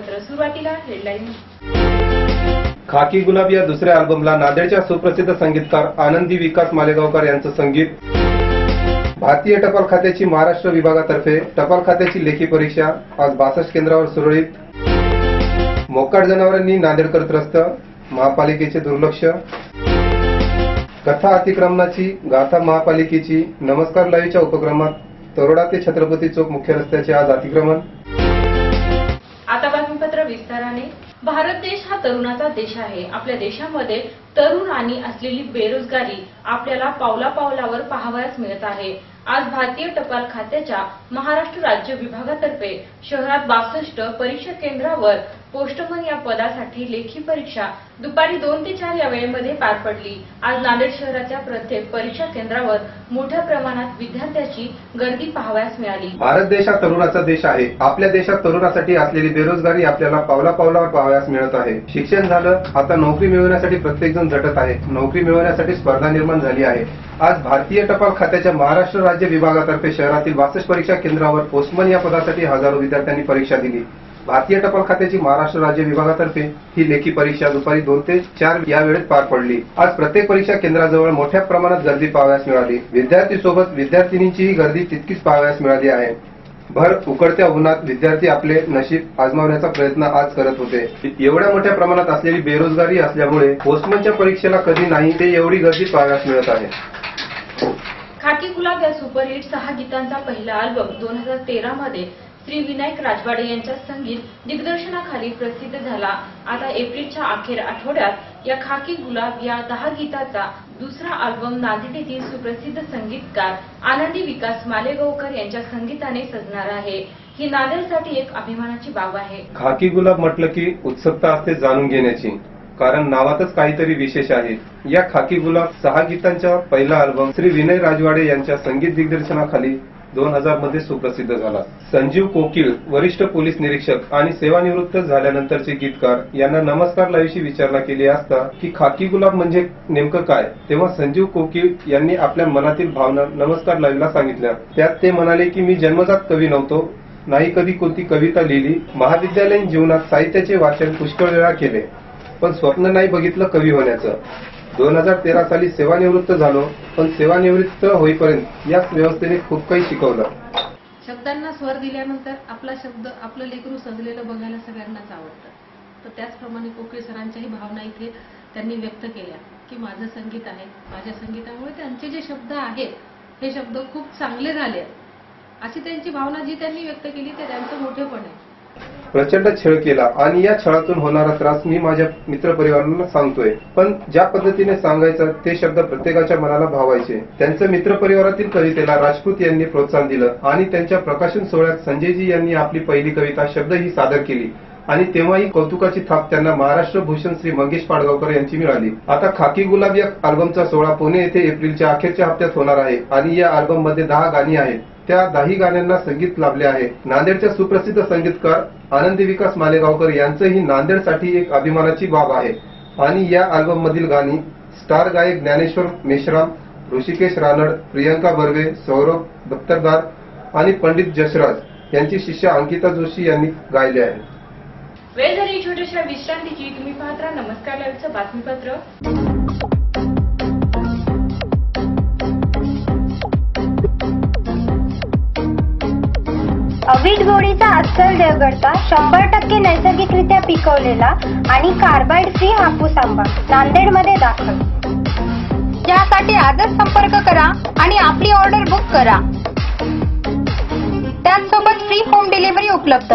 मात्र सुरुवातीला हेडलाईन खाकी गुलाब या दुसऱ्या अल्बमला नांदेडच्या सुप्रसिद्ध संगीतकार आनंदी विकास मालेगावकर यांचं संगीत. भारतीय टपाल खात्याची महाराष्ट्र विभागातर्फे टपाल खात्याची लेखी परीक्षा आज बासष्ट केंद्रावर सुरळीत. मोकाट जनावरांनी नांदेडकर त्रस्त महापालिकेचे दुर्लक्ष. कथा अतिक्रमणाची गाथा महापालिकेची नमस्कार लाईव्हच्या उपक्रमात तरोडा ते छत्रपती चौक मुख्य रस्त्याचे आज अतिक्रमण. विस्ताराने भारत देश हा तरुणाचा देश आहे. आपल्या देशामध्ये तरुण आणि असलेली बेरोजगारी आपल्याला पावला पावलावर पाहावयास मिळत आहे. आज भारतीय टपाल खात्याच्या महाराष्ट्र राज्य विभागातर्फे शहरात बासष्ट परीक्षा केंद्रावर पोस्टमन या पदासाठी लेखी परीक्षा दुपारी दोन ते चार या वेळेमध्ये पार पडली. आज नांदेड शहराच्या प्रत्येक परीक्षा केंद्रावर मोठ्या प्रमाणात विद्यार्थ्याची गर्दी पाहावयास मिळाली. भारत देश हा तरुणाचा देश आहे. आपल्या देशात तरुणासाठी असलेली बेरोजगारी आपल्याला पावला पावलावर पाहावयास मिळत आहे. शिक्षण झालं आता नोकरी मिळवण्यासाठी प्रत्येक जण झटत आहे. नोकरी मिळवण्यासाठी स्पर्धा निर्माण झाली आहे. आज भारतीय टपाल खात्याच्या महाराष्ट्र राज्य विभागातर्फे शहरातील बासष्ट परीक्षा केंद्रावर पोस्टमन या पदासाठी हजारो विद्यार्थ्यांनी परीक्षा दिली. भारतीय टपाल खात्याची महाराष्ट्र राज्य विभागातर्फे ही लेखी परीक्षा दुपारी दोन ते चार या वेळेत पार पडली. आज प्रत्येक परीक्षा केंद्राजवळ मोठ्या प्रमाणात गर्दी पाहावयास मिळाली. विद्यार्थी सोबत विद्यार्थिनींचीही गर्दी तितकीच पाहावयास मिळाली आहे. भर उकडत्या उन्हात विद्यार्थी आपले नशीब आजमावण्याचा प्रयत्न आज करत होते. एवढ्या मोठ्या प्रमाणात असलेली बेरोजगारी असल्यामुळे पोस्टमनच्या परीक्षेला कधी नाही ते एवढी गर्दी पाहावयास मिळत आहे. खाकी गुलाब या सुपरहिट सहा गीतांचा पहिला अल्बम दोन हजार तेरा मध्ये श्री विनायक राजवाडे यांच्या संगीत दिग्दर्शनाखाली प्रसिद्ध झाला. आता एप्रिलच्या अखेर आठवड्यात या खाकी गुलाब या दहा गीताचा दुसरा अल्बम नांदेड येथील सुप्रसिद्ध संगीतकार आनंदी विकास मालेगावकर यांच्या संगीताने सजणार आहे. ही नांदेडसाठी एक अभिमानाची बाब आहे. खाकी गुलाब म्हटलं की उत्सुकता असते जाणून घेण्याची. कारण नावातच काहीतरी विशेष आहे. या खाकी गुलाब सहा गीतांच्या पहिला अल्बम श्री विनय राजवाडे यांच्या संगीत दिग्दर्शनाखाली दोन हजारमध्ये सुप्रसिद्ध झाला. संजीव कोकीळ वरिष्ठ पोलीस निरीक्षक आणि सेवानिवृत्त झाल्यानंतरचे गीतकार यांना नमस्कार लाईव्हची विचारणा केली असता की खाकी गुलाब म्हणजे नेमकं काय? तेव्हा संजीव कोकीळ यांनी आपल्या मनातील भावना नमस्कार लाईव्हला सांगितल्या. त्यात ते म्हणाले की मी जन्मजात कवी नव्हतो. नाही कधी कोणती कविता लिहिली. महाविद्यालयीन जीवनात साहित्याचे वाचन पुष्कळ वेळा केले. पण स्वप्न नाही बघितलं कवी होण्याचं. दोन हजार तेरा साली सेवानिवृत्त झालो पण सेवानिवृत्त होईपर्यंत याच व्यवस्थेने खूप काही शिकवलं. शब्दांना स्वर दिल्यानंतर आपला शब्द आपलं लेकरू सजलेलं बघायला सगळ्यांनाच आवडतं. तर त्याचप्रमाणे कोकळी सरांच्याही भावना इथे त्यांनी व्यक्त केल्या की माझं संगीत आहे माझ्या संगीतामुळे त्यांचे जे शब्द आहेत हे शब्द खूप चांगले झाले अशी त्यांची भावना जी त्यांनी व्यक्त केली ते त्यांचं मोठेपण आहे. प्रचंड छळ केला आणि या छळातून होणारा त्रास मी माझ्या मित्रपरिवारांना सांगतोय. पण ज्या पद्धतीने सांगायचा ते शब्द प्रत्येकाच्या मनाला भावायचे. त्यांचं मित्रपरिवारातील कवितेला राजपूत यांनी प्रोत्साहन दिलं आणि त्यांच्या प्रकाशन सोहळ्यात संजयजी यांनी आपली पहिली कविता शब्द ही सादर केली. आणि तेव्हाही कौतुकाची थाप त्यांना महाराष्ट्र भूषण श्री मंगेश पाडगावकर यांची मिळाली. आता खाकी गुलाब या अल्बमचा सोहळा पुणे येथे एप्रिलच्या अखेरच्या हप्त्यात होणार आहे आणि या अल्बममध्ये दहा गाणी आहेत. त्या दही गाण्यांना संगीत लाभले आहे. नांदेडच्या सुप्रसिद्ध संगीतकार आनंदी विकास मालेगावकर यांचंही नांदेडसाठी एक अभिमानाची बाब आहे. आणि या अल्बम मधील गाणी स्टार गायक ज्ञानेश्वर मेश्राम ऋषिकेश रानड प्रियंका बर्वे सौरभ दत्तरदार आणि पंडित जसराज यांची शिष्य अंकिता जोशी यांनी गायले आहे वेळ झाली छोट्याशा विश्रांतीची. तुम्ही पाहत राहा नमस्कार लाईव्हचं बातमीपत्र. अवीट गोडीचा अस्सल देवगडचा शंभर टक्के नैसर्गिकरित्या पिकवलेला आणि कार्बाइड फ्री हापूस आंबा नांदेडमध्ये दाखल. यासाठी आजच संपर्क करा आणि आपली ऑर्डर बुक करा. त्याचसोबत फ्री होम डिलिव्हरी उपलब्ध.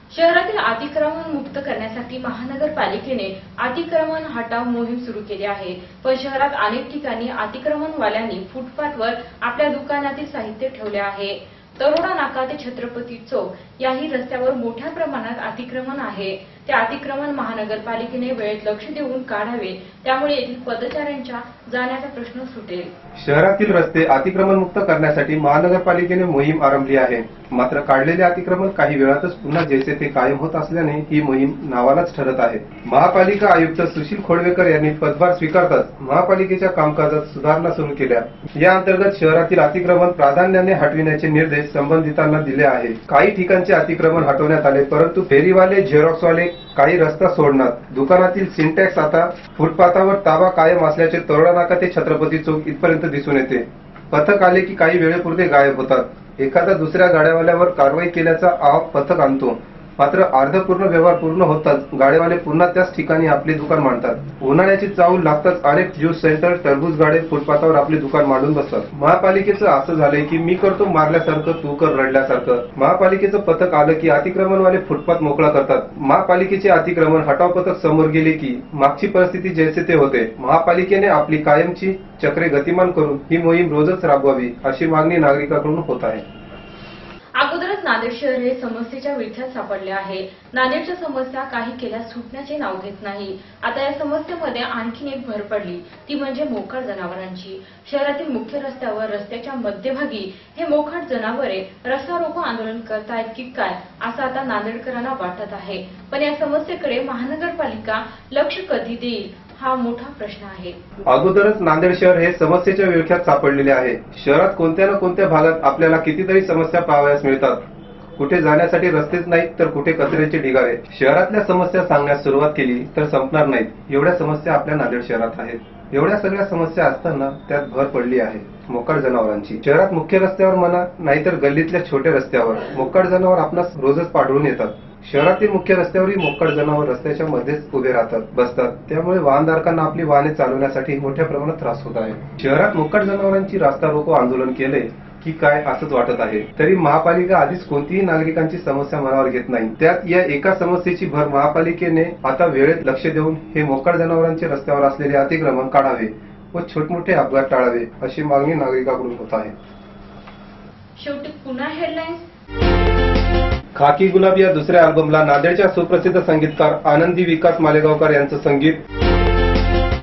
शहरातील अतिक्रमण मुक्त करण्यासाठी महानगरपालिकेने अतिक्रमण हटाव मोहीम सुरू केली आहे. पण शहरात अनेक ठिकाणी अतिक्रमणवाल्यांनी फुटपाथवर आपल्या दुकानातील साहित्य ठेवले आहे. तरोडा नाका ते छत्रपती चौक याही रस्त्यावर मोठ्या प्रमाणात अतिक्रमण आहे. ते अतिक्रमण महानगरपालिकेने वेळेत लक्ष देऊन काढावे. त्यामुळे येथील पदचाऱ्यांच्या जाण्याचा प्रश्न सुटेल. शहरातील रस्ते अतिक्रमण मुक्त करण्यासाठी महानगरपालिकेने मोहीम आरंभली आहे. मात्र काढलेले अतिक्रमण काही वेळातच पुन्हा जैसे ते कायम होत असल्याने ही मोहीम नावालाच ठरत आहे. महापालिका आयुक्त सुशील खोडवेकर यांनी पदभार स्वीकारताच महापालिकेच्या कामकाजात सुधारणा सुरू केल्या. या अंतर्गत शहरातील अतिक्रमण प्राधान्याने हटविण्याचे निर्देश संबंधितांना दिले आहे काही ठिकाणचे अतिक्रमण हटवण्यात आले परंतु फेरीवाले झेरॉक्सवाले काही रस्ता सोडणार. दुकानातील सिंटॅक्स आता फुटपाथावर ताबा कायम असल्याचे तरोडा नाका ते छत्रपती चौक इथपर्यंत दिसून येते. पथक आले की काही वेळेपुरते गायब होतात. एखादा दुसऱ्या गाड्यावाल्यावर कारवाई केल्याचा आव पथक आणतो. मात्र अर्धपूर्ण व्यवहार पूर्ण होताच गाडेवाले पुन्हा त्याच ठिकाणी आपले दुकान मांडतात. उन्हाळ्याची चावल लागताच अनेक ज्यूस सेंटर टरबूज गाडे फुटपाथावर आपले दुकान मांडून बसतात. महापालिकेचं असं झालंय की मी करतो मारल्यासारखं तू कर रडल्यासारखं. महापालिकेचं पथक आलं की अतिक्रमणवाले फुटपाथ मोकळा करतात. महापालिकेचे अतिक्रमण हटाव पथक समोर गेले की मागची परिस्थिती जैसे ते होते. महापालिकेने आपली कायमची चक्रे गतिमान करून ही मोहीम रोजच राबवावी अशी मागणी नागरिकांकडून होत आहे. नांदेड शहर हे समस्येच्या विळख्यात सापडले आहे. नांदेडच्या समस्या काही केल्यास सुटण्याचे नाव घेत नाही. आता या समस्येमध्ये आणखीन एक भर पडली. ती म्हणजे मोकाट जनावरांची. शहरातील मुख्य रस्त्यावर रस्त्याच्या मध्यभागी हे मोकाट जनावरे रस्ता रोको आंदोलन करतायत की काय असं आता नांदेडकरांना वाटत आहे. पण या समस्येकडे महानगरपालिका लक्ष कधी देईल हा मोठा प्रश्न आहे. अगोदरच नांदेड शहर हे समस्येच्या विळख्यात सापडलेले आहे. शहरात कोणत्या ना कोणत्या भागात आपल्याला कितीतरी समस्या पाहावयास मिळतात. कुठे जाण्यासाठी रस्तेच नाहीत तर कुठे कचऱ्याचे ढिगारे. शहरातल्या समस्या सांगण्यास सुरुवात केली तर संपणार नाहीत. एवढ्या समस्या आपल्या नांदेड शहरात आहेत. एवढ्या सगळ्या समस्या असताना त्यात भर पडली आहे. मोकाड जनावरांची. शहरात मुख्य रस्त्यावर म्हणा नाहीतर गल्लीतल्या छोट्या रस्त्यावर. मोकाड जनावर आपणास रोजच पाडळून येतात. शहरातील मुख्य रस्त्यावरही मोकड जनावर रस्त्याच्या मध्येच उभे राहतात बसतात. त्यामुळे वाहनधारकांना आपली वाहने चालवण्यासाठी मोठ्या प्रमाणात त्रास होत आहे. शहरात मोकाट जनावरांची रास्ता रोको आंदोलन केले की काय असंच वाटत आहे. तरी महापालिका आधीच कोणतीही नागरिकांची समस्या मनावर घेत नाही. त्यात या एका समस्येची भर महापालिकेने आता वेळेत लक्ष देऊन हे मोकाट जनावरांचे रस्त्यावर असलेले अतिक्रमण काढावे व छोटमोठे अपघात टाळावे अशी मागणी नागरिकांकडून होत आहे. शेवटी पुन्हा हेडलाईन्स खाकी गुलाब या दुसऱ्या अल्बमला नांदेडच्या सुप्रसिद्ध संगीतकार आनंदी विकास मालेगावकर यांचं संगीत.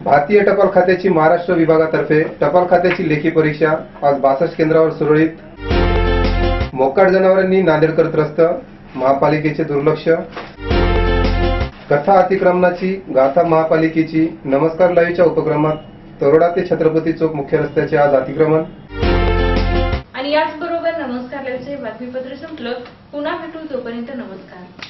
भारतीय टपाल खात्याची महाराष्ट्र विभागातर्फे टपाल खात्याची लेखी परीक्षा आज बासष्ट केंद्रावर सुरळीत. मोकाट जनावरांनी नांदेडकर त्रस्त महापालिकेचे दुर्लक्ष. कथा अतिक्रमणाची गाथा महापालिकेची नमस्कार लाईव्हच्या उपक्रमात तरोडा ते छत्रपती चौक मुख्य रस्त्याचे आज अतिक्रमण. आणि याचबरोबर नमस्कार लाईव्हचे बातमीपत्र संपलं. पुन्हा भेटू तोपर्यंत नमस्कार.